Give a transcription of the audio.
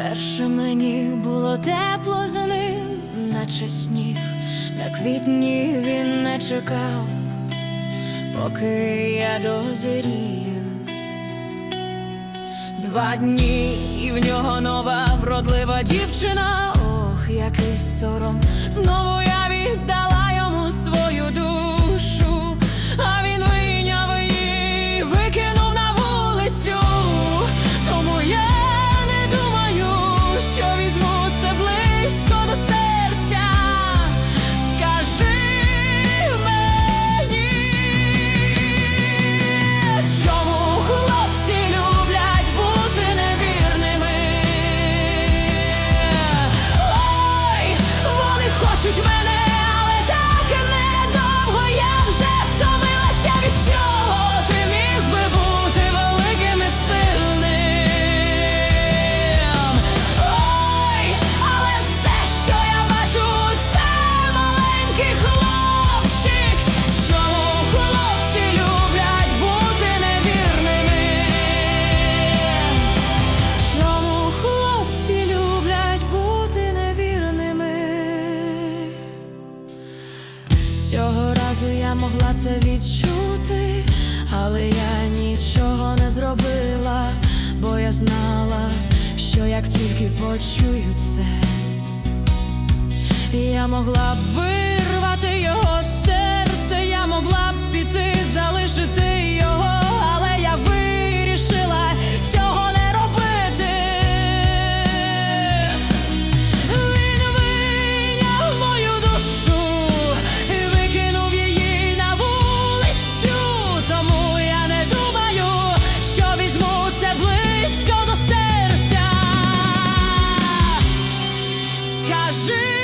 Вперше мені було тепло за ним, наче сніг, на квітні він не чекав, поки я дозрію. Два дні і в нього нова вродлива дівчина. Ох, який сором. Знову я віддала Цього разу я могла це відчути, але я нічого не зробила, бо я знала, що як тільки почую це, я могла б ви que a gente.